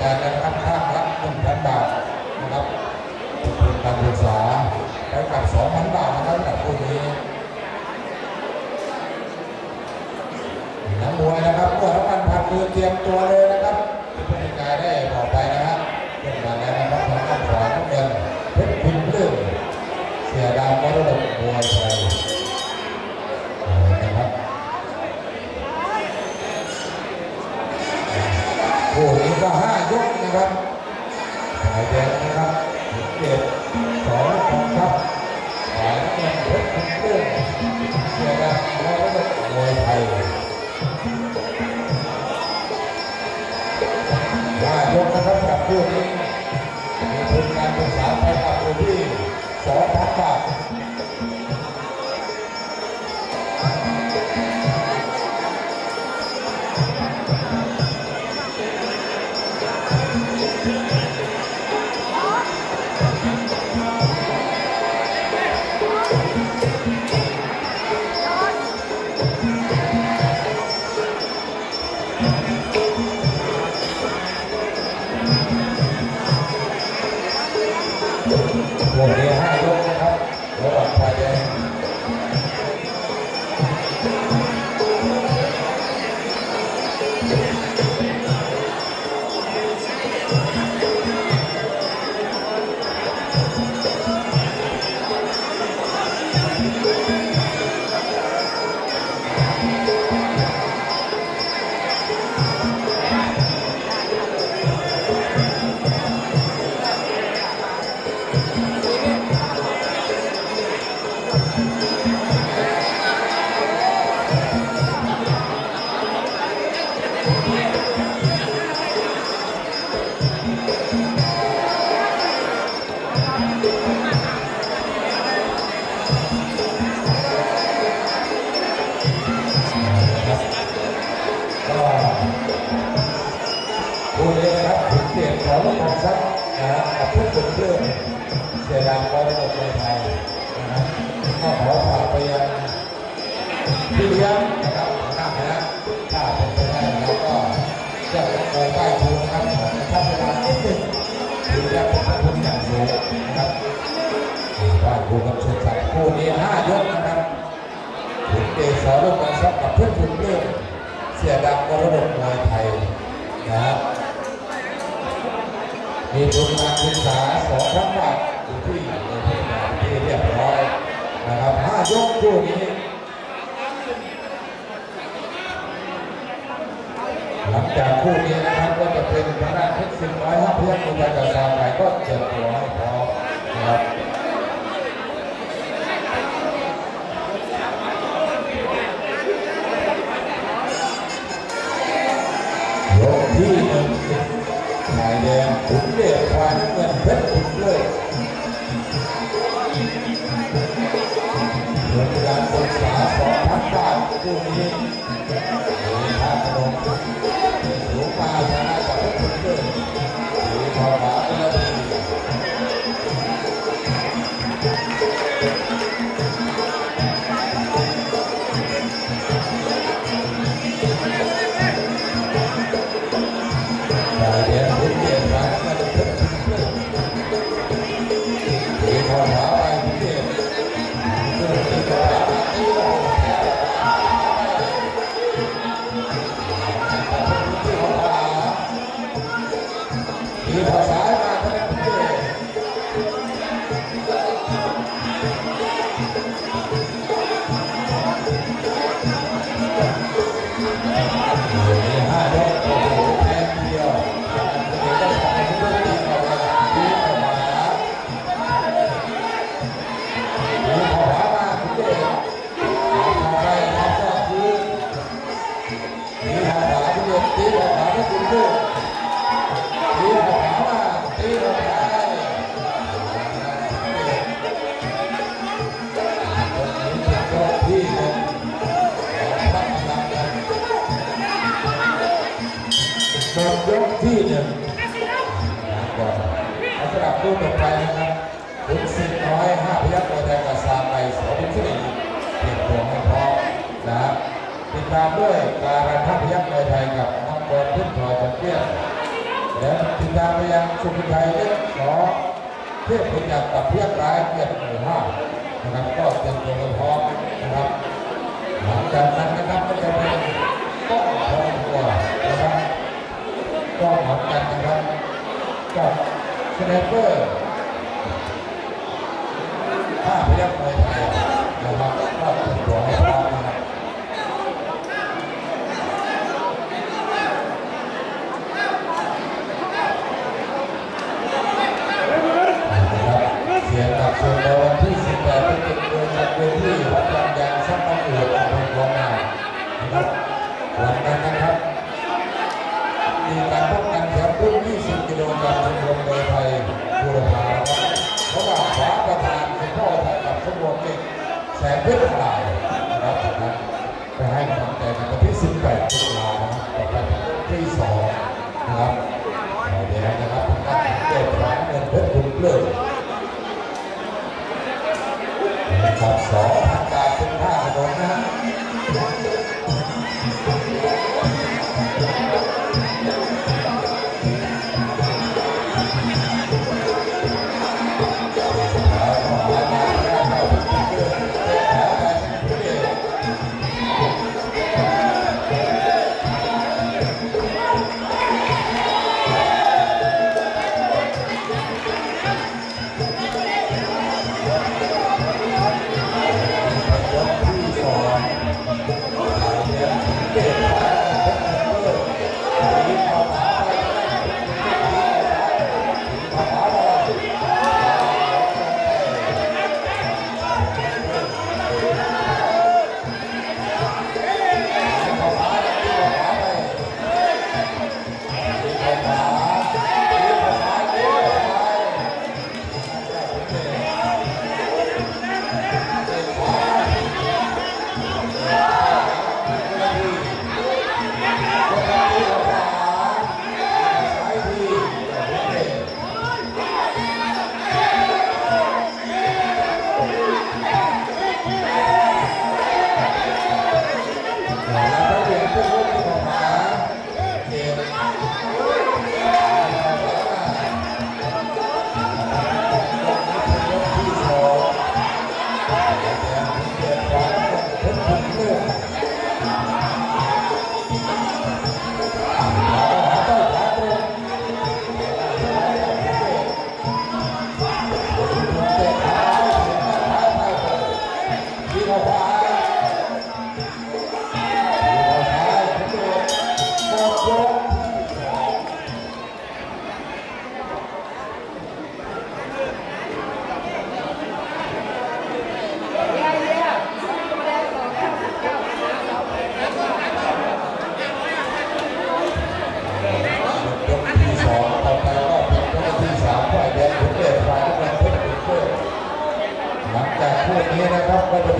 จารย์นะครับภาคละหนึ่งพันบาทนะครับทุนการศึกษาไปกับสองพันบาทนะครับกับคู่นี้นักมวยนะครับเมื่อรับการพันมือเตรียมตัวเลยนะครับที่ผู้กายได้บอกไปนะครับเรื่องมาแล้วนะครับทางด้านขวาน้ำเงินเพชรพิมพ์เรื่องเสียดาวมรดกมวยไทย ไหว้ครูกับชุดสัตว์คู่นี้ห้ายกนะครับถึงเดชสอลูกบอลซับกับเพื่อนคุณเรื่องเสียดังมรดกมวยไทยนะครับมีทุนการศึกษาสองพันบาทอยู่ที่ที่เรียบร้อยนะครับห้ายกคู่นี้หลังจากคู่นี้นะครับก็จะเป็นทางด้านเพชรสิงห์ร้อยห้าเพื่อนคุณยายกับซาไปก็เตรียมตัวให้พร้อมนะครับ ขุนเดชฝ่ายน้ำเงินเพชรขุนเลยเหมือนการศึกษาสองพันบาทคู่นี้ สุภชัยเล็กขอเทียบพยักกับเพียงร้ายเกียรติหมู่ห้านะครับก็เตรียมตัวกันพร้อมนะครับหลังจากนั้นนะครับก็จะเป็นก้องทองตัวนะครับก้องหอนกันนะครับกับสแนเปอร์ห้าพยักมวยไทยนะครับก็เตรียมตัวให้พร้อมนะครับ เส่วนในวันที่ 18เป็นจุดเดินจากเวทีวัดยางยางสักตั้งอื่อำเภอคลองนานะครับวันนั้นนะครับ มีการพบกันแชมป์รุ่น 20 กิโลกรัมชมรมมวยไทยบูรพาระหว่างขวาประธานคุณพ่อไทยกับสมรมเอกแสนเพชรลาย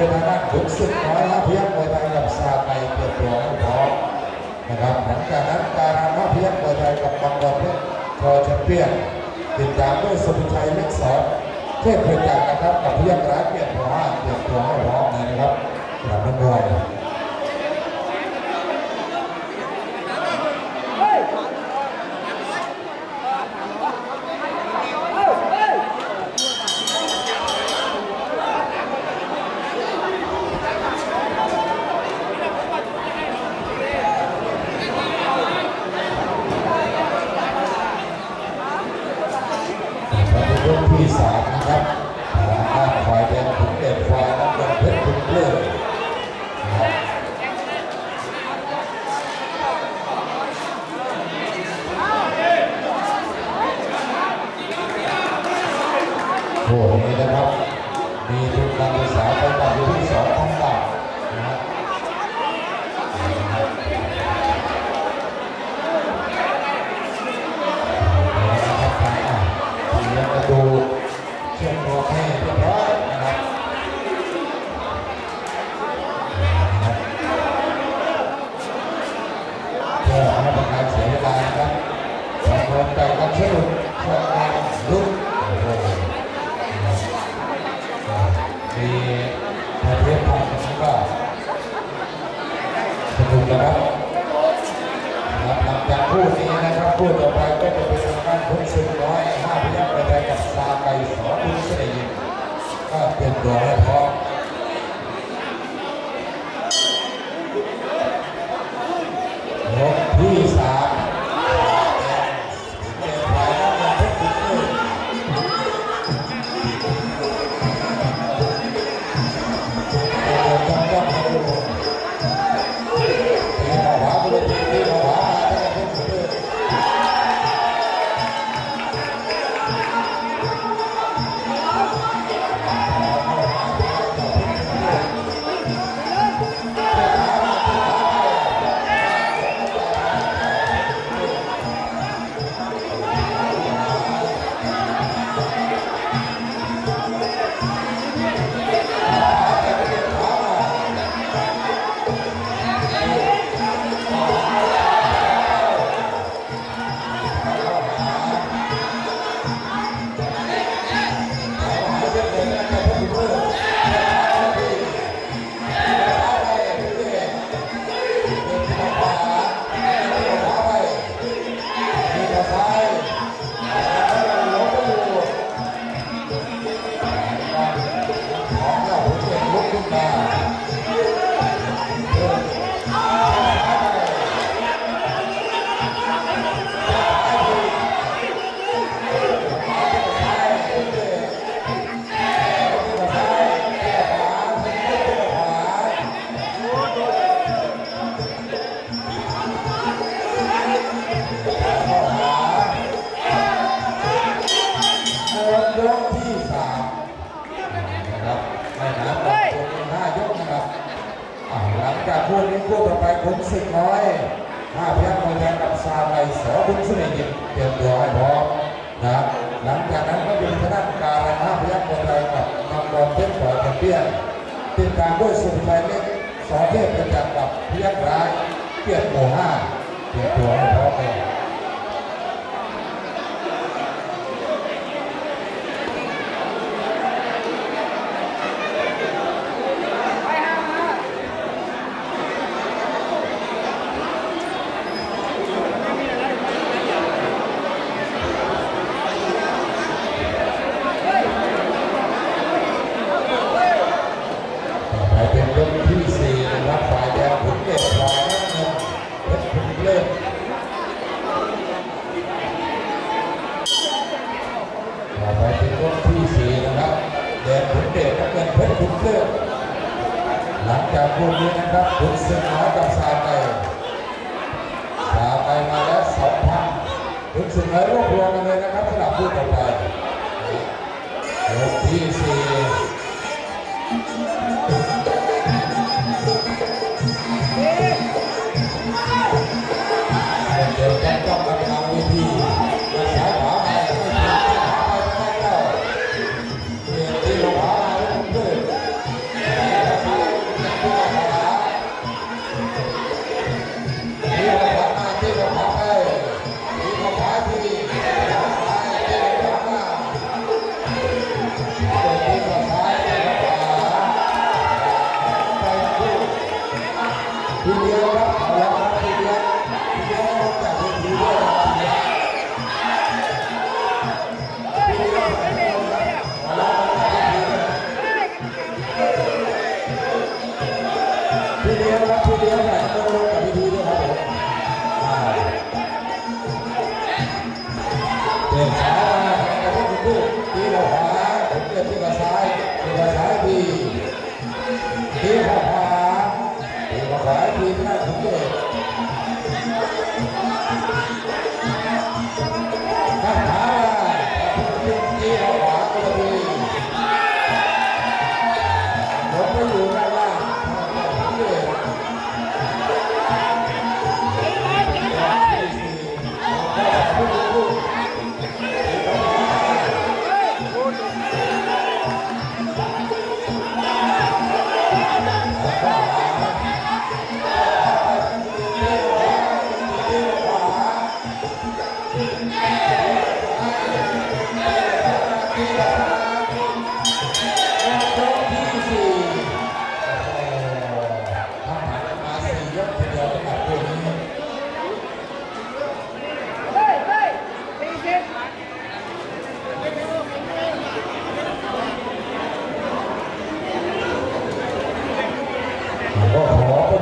ครับก็จะเป็นทางด้านขุนศึกน้อยละเพียงมวยไทยกับซาไก่เปิดตัวให้พร้อมนะครับหลังจากนั้นการฮะเพียงมวยไทยกับบังกรเพชรทอแชมเปี้ยนติดตามด้วยสุภชัยเล็กสอนเทพเพชรจักรนะครับกับเพียงร้ายเกียรติหัวห้าเกียรติหลวให้พร้อมนะครับกลับมาด้วย สิงห์น้อยห้าพยัคฆ์มาแทนกับซาไลสอคุณสุเนยิมเตรียมตัวให้พร้อมนะหลังจากนั้นก็เป็นคณะกรรมการห้าพยัคฆ์มาแทนกับมังกรเพชรปล่อยกันเปี้ยนติดตามด้วยสุภชัยเล็กสอเทพประจักษ์กับพยักร้ายเกียรติโมห้าเตรียมตัวให้พร้อมเลย ต่อไปเป็นย กที่สี่นะครับฝ่ายแดงขุนเดชฝ่ายน้ำเงินเพชรขุนเลิศต่อไปเป็นยกที่สี่นะครับแดงขุนเดชน้ำเงินเพชรขุนเลิศหลังจากคู่นี้นะครับขุนศึกน้อกับซาไก่ซาไกมาแล้วสองพันขุนศึกน้อยรวบรวมกันเลยนะครับสำหรับคู่ต่อไปยกที่สี่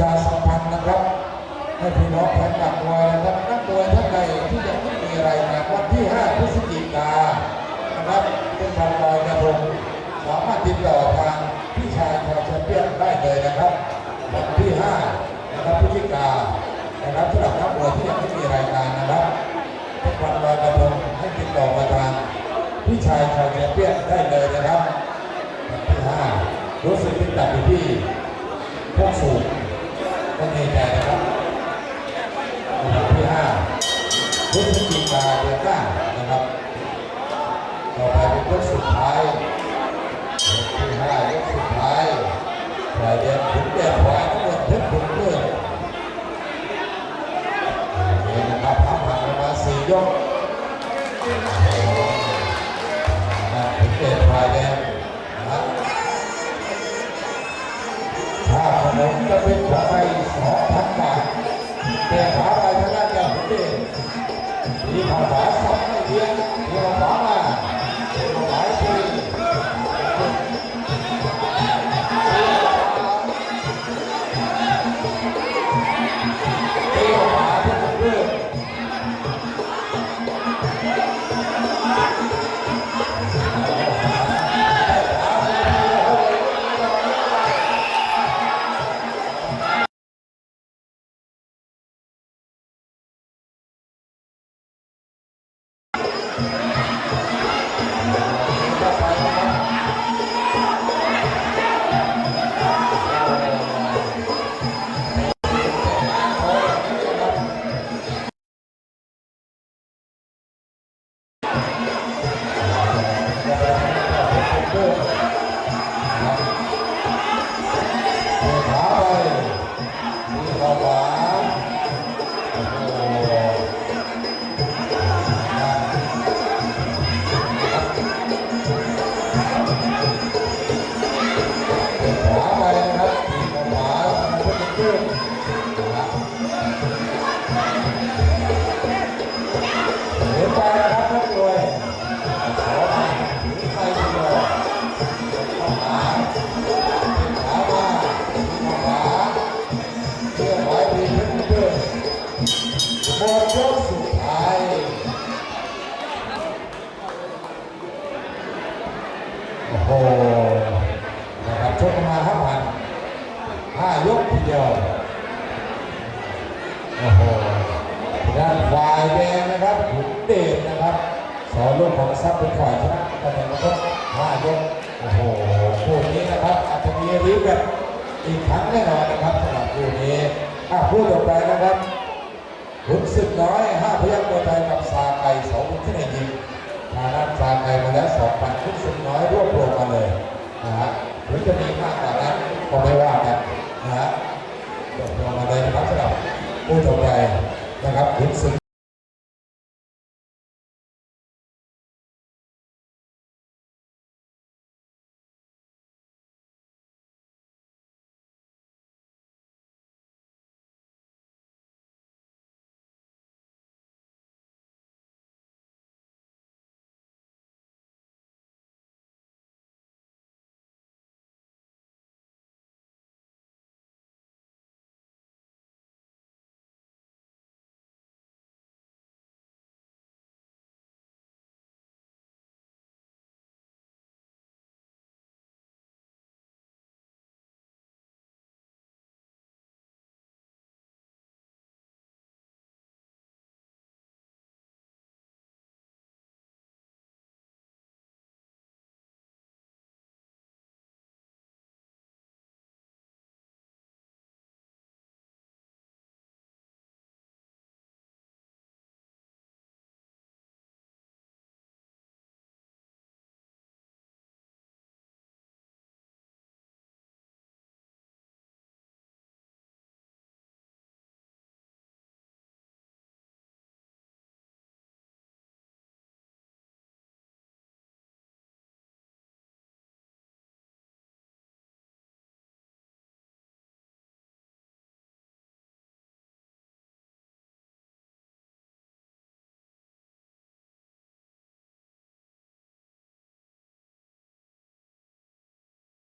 จะสัมพันธ์นะครับ ให้พี่น้องแฟนคลับมวยนะครับนักมวยท่านใดที่ยังไม่มีรายงานวันที่ 5 พฤศจิกานะครับเป็นวันลอยกระทงสามารถติดต่อทางพี่ชายชาวแชมเปี้ยนได้เลยนะครับวันที่ 5 นะครับพฤศจิกานะครับสำหรับนักมวยที่ยังไม่มีรายการนะครับเป็นวันลอยกระทงให้ติดต่อมาทางพี่ชายชาวแชมเปี้ยนได้เลยนะครับวันที่ 5 รู้สึกเป็นจัดอยู่ที่พวกสูง ก็มีใจนะครับวันที่ห้าพฤศจิกาเดือนหน้านะครับ ต่อไปเป็นยกสุดท้ายที่ห้ายกสุดท้ายปลายเดือนถึงเดือนขวาทั้งหมดเพชรบุญเลื่อนนี่นะครับพักผ่านมาณสี่ยก จะเป็นของไปสองพันบาทแต่ขาไปทางด้านเดียวผมเองมีภาษาสับไม่เพียงมีภาษามา เข้ นะครับขุนศึกน้อยห้าพยัคฆ์มวยไทยกับซาไก่สองคนที่ไหนยิงทางด้านซาไก่มาแล้วสองปันขุนศึกน้อยรวบรวมมาเลยนะฮะหรือจะมีมากกว่านั้นก็ไม่ว่ากันนะฮะรวบรวมมาเลยนะครับสำหรับผู้ชมใจนะครับขุนศึก